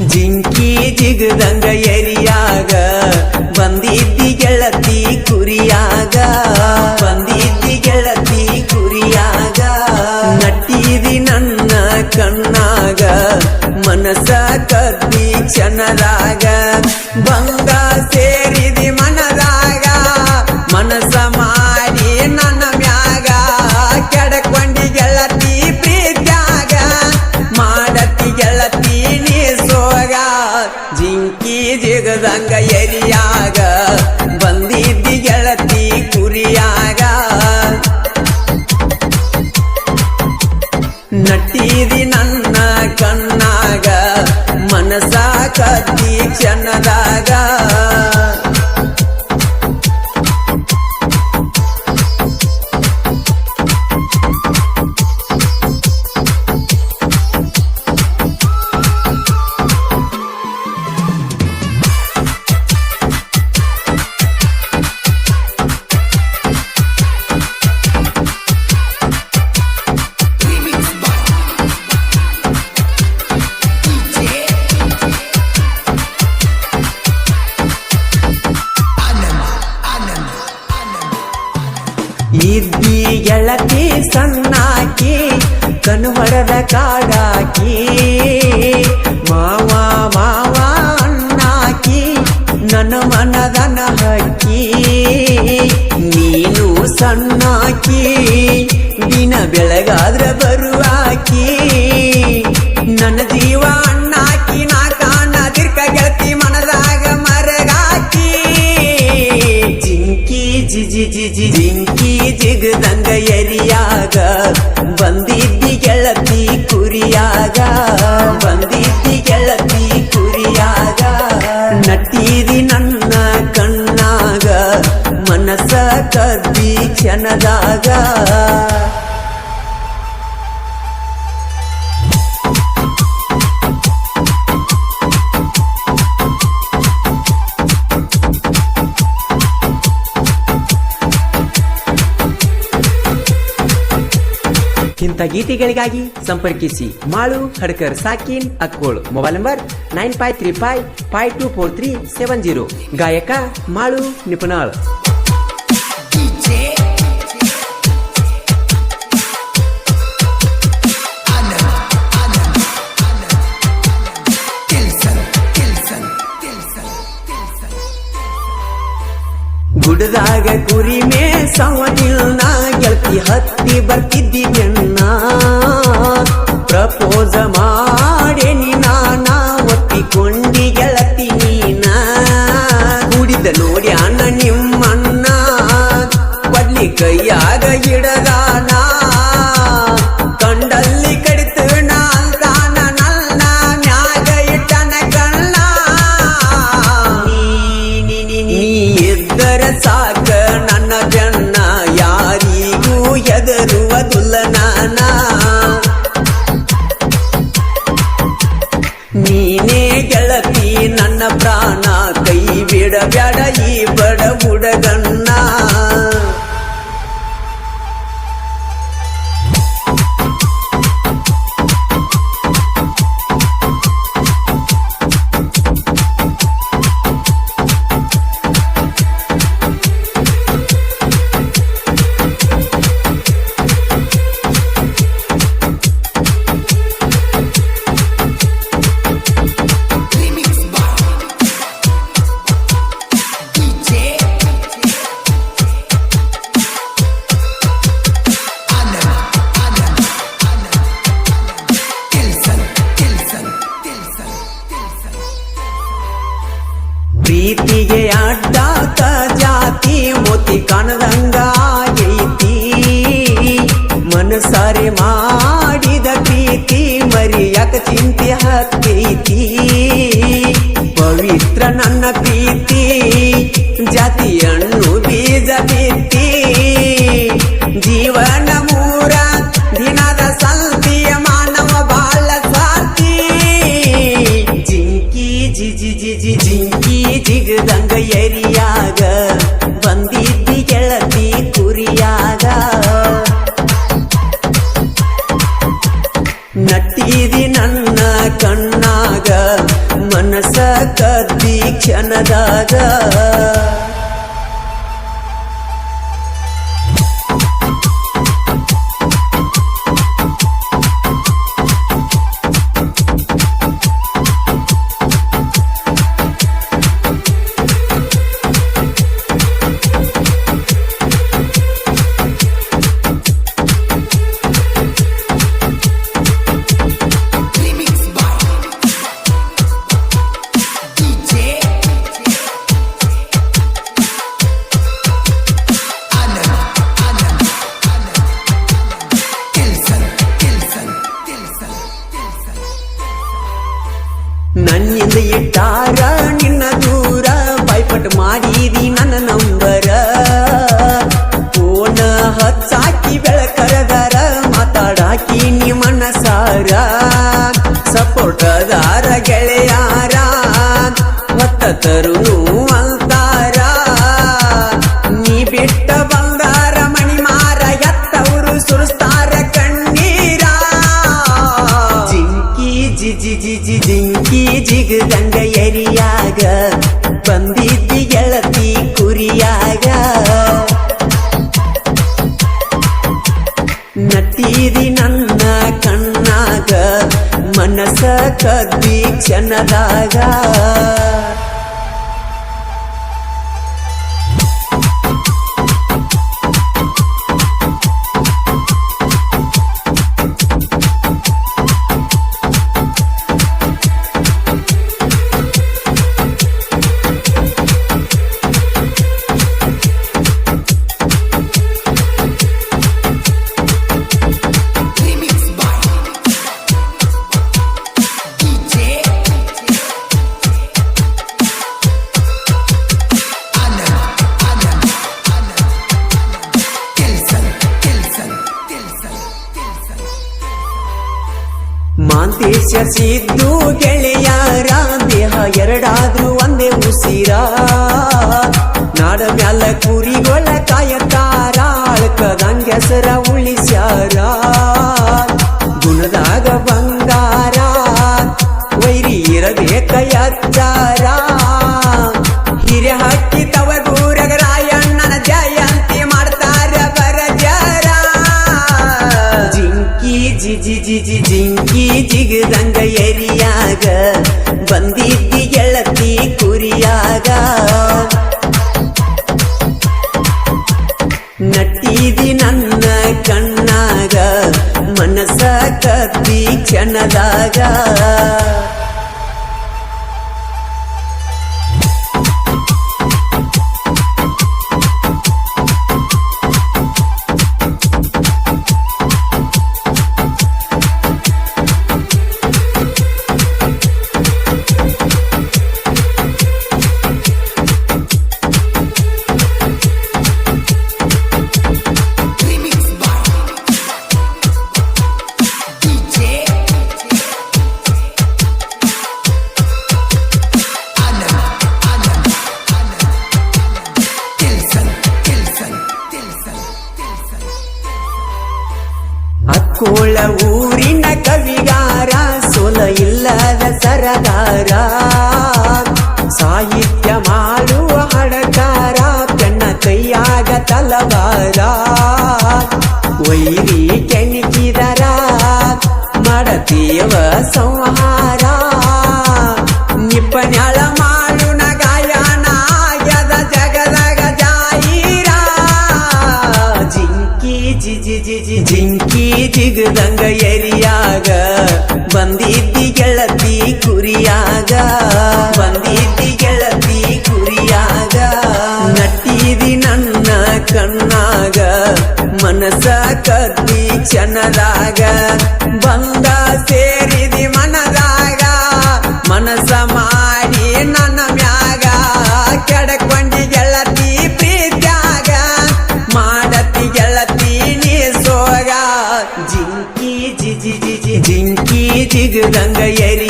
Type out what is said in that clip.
ಜಿಂಕಿ ಜಿಗದಂಗ ಎರಿಯಾಗ, ಬಂದಿದ್ದಿ ಗೆಳತಿ ಕುರಿಯಾಗ, ಬಂದಿದ್ದಿ ಗೆಳತಿ ಕುರಿಯಾಗ. ನಟ್ಟಿದಿ ನನ್ನ ಕಣ್ಣಾಗ, ಮನಸ ಕದ್ದಿ ಕ್ಷಣದಾಗ ಬಂಗ ಕದ್ದಿ ಕ್ಷಣದಾಗ ಕನುಮಡದ ಕಾಡಾಕಿ, ಮಾವ ಮಾವ ಅಣ್ಣಾಕಿ, ನನ್ನ ಮನದನ ಹಕ್ಕಿ, ನೀನು ಸಣ್ಣಾಕಿ, ದಿನ ಬೆಳಗಾದ್ರ ಬರುವಾಕಿ, ನನ್ನ ಜೀವ ಅಣ್ಣಾಕಿ, ನಾ ಕಾಣದಿರ್ಕ ಗೆಳತಿ ಮನದಾಗ ಮರಗಾಕಿ. ಜಿಂಕಿ, ಜಿಜಿ ಜಿಜಿ, ಜಿಂಕಿ, ಜಿಗದಂಗ ಎರಿಯಾಗ ಬಂದಿದ್ದಿ ಗೀತೆಗಳಿಗಾಗಿ ಸಂಪರ್ಕಿಸಿ. Malu Hadkar ಸಾಕಿನ್, Akkol. Mobile number nine five three five five two four three seven zero. ಗಾಯಕ ಮಾಳು ನಿಪುಣಾಳ್. ಗುಡದಾಗ ಕುರಿ ನಾ ಗೆಳತಿ ಹತ್ತಿ ಬರ್ತಿದ್ದಿ ಬೆನ್ನ ಪ್ರಪೋಸ ಮಾಡೇನಿ ನಾನಾ ಒತ್ತಿಕೊಂಡಿ ಗೆಳತಿ ನೀನ. ಕುಡಿದ ನೋಡಿ ಜೀವನ ಮೂರ, ದಿನದ ಸಂತಿಯ ಮಾನವ ಬಾಳ ಸಾತಿ ಜಿಂಕಿ, ಜಿಜಿ ಜಿಜಿ ಜಿಂಕಿ, ಜಿಗದಂಗ ಎರಿಯಾಗ, ಬಂದಿದ್ದಿ ಗೆಳತಿ ಕುರಿಯಾಗ. ನಟ್ಟಿದಿ ನನ್ನ ಕಣ್ಣಾಗ ಕ್ಷಣದಾಗ. ಬೆಳಕರದಾರ ಮಾತಾಡಾಕಿ ನಿ ಮನಸಾರ ಸಪೋರ್ಟದಾರ ಗೆಳೆಯಾರ ಮತ್ತ ತರುನು ಅಂತಾರ ನೀ ಬಿಟ್ಟ ಬಂದಾರ ಮಣಿ ಮಾರ ಎತ್ತವರು ಸುರಿಸ್ತಾರ ಕಣ್ಣೀರ. ಜಿಂಕಿ ಜಿ ಜಿ ಜಿಂಕಿ, ಜಿಗದಂಗ ಕದ್ದಿ ಮಾಂತೇಶ ಸಿದ್ದು ಗೆಳೆಯಾರ ದೇಹ ಎರಡಾದ್ರೂ ಒಂದೇ ಉಸಿರ. ನಾಡ ಮ್ಯಾಲ ಕುರಿಗೊಳ ಕಾಯತಾರ ಅಳ್ಕದಂಗ ಹೆಸರ ಉಳಿಸ್ಯಾರ. ಬಂದಿದ್ದಿ. ಅಕ್ಕೋಳ ಊರಿನ ಕವಿಗಾರ, ಸೋಲ ಇಲ್ಲದ ಸರದಾರ. ಸಾಹಿತ್ಯ ಮಾಡುವ ಹಡಕಾರ ಕಣ್ಣ ಕೈಯಾಗ ತಲವಾರ. ವೈರಿ ಕೆಣಕಿದರ ಮಡತೀವ ಸಂಹಾರ ಜಿಂಕಿ ಜಿಗದಂಗ ಎರಿಯಾಗ. ಬಂದಿದ್ದಿ ಗೆಳತಿ ಕುರಿಯಾಗ. ಬಂದಿದ್ದಿ ಗೆಳತಿ ಕುರಿಯಾಗ. ನಟ್ಟಿದಿ ನನ್ನ ಕಣ್ಣಾಗ. ಮನಸ ಕದ್ದಿ ಕ್ಷಣದಾಗ ಬಂದ ಸೇರಿದಿ ಜಿಗದಂಗ